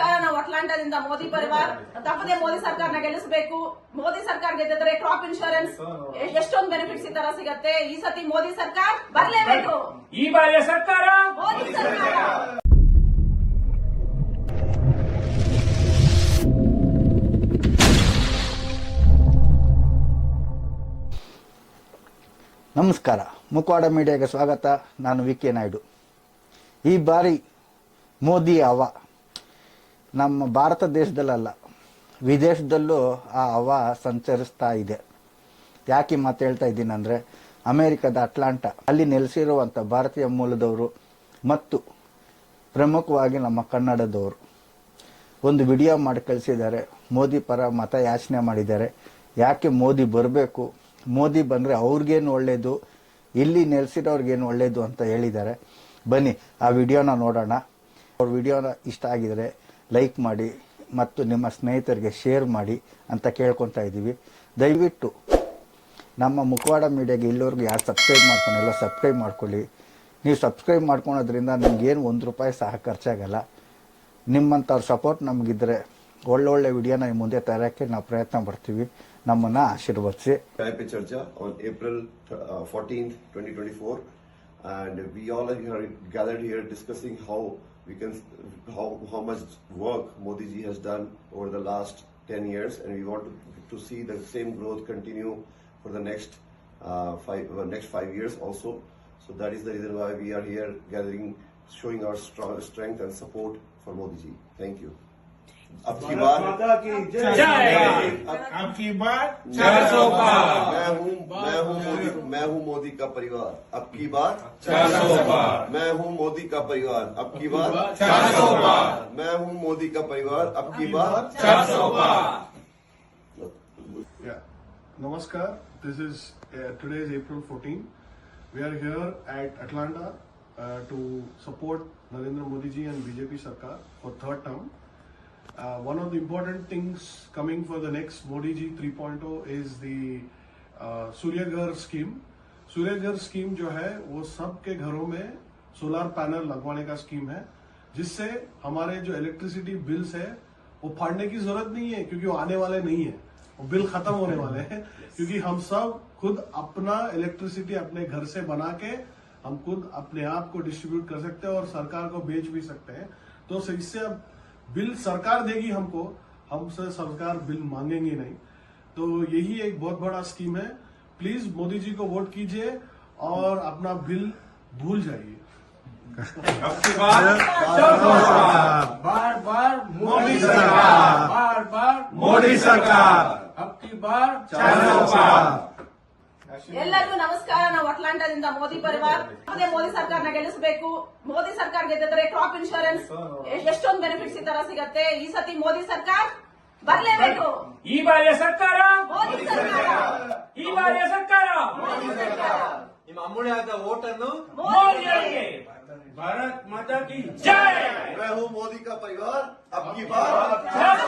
ನಮಸ್ಕಾರ ನಾವು ಅಟ್ಲಾಂಟಾದಿಂದ ಮೋದಿ ಪರಿವಾರ ತಪ್ಪದೆ ಮೋದಿ ಸರ್ಕಾರನ ಗೆಲ್ಲಿಸಬೇಕು. ಮೋದಿ ಸರ್ಕಾರ ಗೆದ್ದಿದ್ರೆ ಕ್ರಾಪ್ ಇನ್ಶೂರೆನ್ಸ್ ಎಷ್ಟೊಂದು ಬೆನಿಫಿಟ್ಸ್ ಈ ತರ ಸಿಗತ್ತೆ. ಈ ಸತಿ ಮೋದಿ ಸರ್ಕಾರ ಬರಲೇಬೇಕು. ಈ ಬಾರಿಯ ಸರ್ಕಾರ? ಮೋದಿ ಸರ್ಕಾರ. ನಮಸ್ಕಾರ. ಮುಖವಾಡ ಮೀಡಿಯಾಗೆ ಸ್ವಾಗತ. ನಾನು ವಿ ಕೆ ನಾಯ್ಡು. ಈ ಬಾರಿ ಮೋದಿ ಹವ ನಮ್ಮ ಭಾರತ ದೇಶದಲ್ಲಲ್ಲ, ವಿದೇಶದಲ್ಲೂ ಆ ಹವ ಸಂಚರಿಸ್ತಾ ಇದೆ. ಯಾಕೆ ಮಾತು ಹೇಳ್ತಾ ಇದ್ದೀನಿ ಅಂದರೆ, ಅಮೆರಿಕದ ಅಟ್ಲಾಂಟಾ, ಅಲ್ಲಿ ನೆಲೆಸಿರುವಂಥ ಭಾರತೀಯ ಮೂಲದವರು ಮತ್ತು ಪ್ರಮುಖವಾಗಿ ನಮ್ಮ ಕನ್ನಡದವರು. ಒಂದು ವಿಡಿಯೋ ಮಾಡಿ ಕಳಿಸಿದ್ದಾರೆ, ಮೋದಿ ಪರ ಮತ ಯಾಚನೆ ಮಾಡಿದ್ದಾರೆ. ಯಾಕೆ ಮೋದಿ ಬರಬೇಕು? ಮೋದಿ ಬಂದರೆ ಅವ್ರಿಗೇನು ಒಳ್ಳೆಯದು ಇಲ್ಲಿ ನೆಲೆಸಿರೋರ್ಗೇನು ಒಳ್ಳೆಯದು ಅಂತ ಹೇಳಿದ್ದಾರೆ. ಬನ್ನಿ, ಆ ವಿಡಿಯೋನ ನೋಡೋಣ. ಅವ್ರ ವಿಡಿಯೋನ ಇಷ್ಟ ಆಗಿದರೆ ಲೈಕ್ ಮಾಡಿ ಮತ್ತು ನಿಮ್ಮ ಸ್ನೇಹಿತರಿಗೆ ಶೇರ್ ಮಾಡಿ ಅಂತ ಕೇಳ್ಕೊತಾ ಇದ್ದೀವಿ. ದಯವಿಟ್ಟು ನಮ್ಮ ಮುಖವಾಡ ಮೀಡಿಯಾಗೆ ಇಲ್ಲೋರ್ಗೆ ಯಾರು ಸಬ್ಸ್ಕ್ರೈಬ್ ಮಾಡ್ಕೊಂಡಿಲ್ಲ ಸಬ್ಸ್ಕ್ರೈಬ್ ಮಾಡ್ಕೊಳ್ಳಿ. ನೀವು ಸಬ್ಸ್ಕ್ರೈಬ್ ಮಾಡ್ಕೊಳೋದ್ರಿಂದ ಏನು ಒಂದು ರೂಪಾಯಿ ಸಹ ಖರ್ಚಾಗಲ್ಲ. ನಿಮ್ಮಂಥವ್ರ ಸಪೋರ್ಟ್ ನಮಗಿದ್ರೆ ಒಳ್ಳೊಳ್ಳೆ ವಿಡಿಯೋನ ಮುಂದೆ ತರೋಕ್ಕೆ ನಾವು ಪ್ರಯತ್ನ ಪಡ್ತೀವಿ. ನಮ್ಮನ್ನ ಆಶೀರ್ವದಿಸಿ. Charcha on April fourteen twenty twenty four and we all here here discussing how we can how how much work Modi ji has done over the last 10 years, and we want to, to see the same growth continue for the next uh, five uh, next five years also. So that is the reason why we are here gathering, showing our strong strength and support for Modi ji. Thank you. अब की बार जय अब की बार चार सौ पार मैं हूँ मैं हूँ मोदी मैं हूँ मोदी का परिवार। अब की बात मैं हूँ मोदी का परिवार। अब की बात मैं हूँ मोदी का परिवार। अब की बात नमस्कार। This is today is April 14 we are here at Atlanta to support Narendra Modi ji and BJP sarkar for third term Uh, one of the important things coming for the next Modi ji 3.0 is the uh, Suryagar scheme. Surya Ghar scheme जो है वो सबके घरों में solar panel लगवाने का scheme है जिससे हमारे जो इलेक्ट्रिसिटी बिल्स है वो फाड़ने की ज़रूरत नहीं है क्योंकि वो आने वाले नहीं है। वो बिल खत्म होने वाले हैं क्योंकि हम सब खुद अपना इलेक्ट्रिसिटी अपने घर से बना के हम खुद अपने आप को डिस्ट्रीब्यूट कर सकते हैं और सरकार को बेच भी सकते हैं। तो इससे अब बिल सरकार देगी हमको हमसे सरकार बिल मांगेंगे नहीं। तो यही एक बहुत बड़ा स्कीम है। प्लीज मोदी जी को वोट कीजिए और अपना बिल भूल जाइए अब की बार चार सौ पार बार बार मोदी सरकार। बार बार मोदी सरकार अब की बार चार सौ पार ಎಲ್ಲರಿಗೂ ನಮಸ್ಕಾರ ನಾವು ಅಟ್ಲಾಂಟಾದಿಂದ ಮೋದಿ ಪರಿವಾರ್ ತಪ್ಪದೆ ಮೋದಿ ಸರ್ಕಾರನ ಗೆಲ್ಲಿಸಬೇಕು ಮೋದಿ ಸರ್ಕಾರ ಗೆದ್ದಿದ್ರೆ ಕ್ರಾಪ್ ಇನ್ಶೂರೆನ್ಸ್ ಎಷ್ಟೊಂದು ಬೆನಿಫಿಟ್ಸ್ ಈ ತರ ಸಿಗತ್ತೆ ಈ ಸತಿ ಮೋದಿ ಸರ್ಕಾರ ಬರ್ಲೇಬೇಕು ಈ ಬಾರಿಯ ಸರ್ಕಾರ ಮೋದಿ ಸರ್ಕಾರ ಈ ಬಾರಿಯ ಸರ್ಕಾರ ಮೋದಿ ಸರ್ಕಾರ ನಿಮ್ಮ ಅಮೂಲ್ಯವಾದ ಓಟನ್ನು ಮೋದಿಯವರಿಗೆ ಭಾರತ್ ಮಾತಾ ಕಿ ಜೈ मैं हूँ मोदी का परिवार अब की बार चार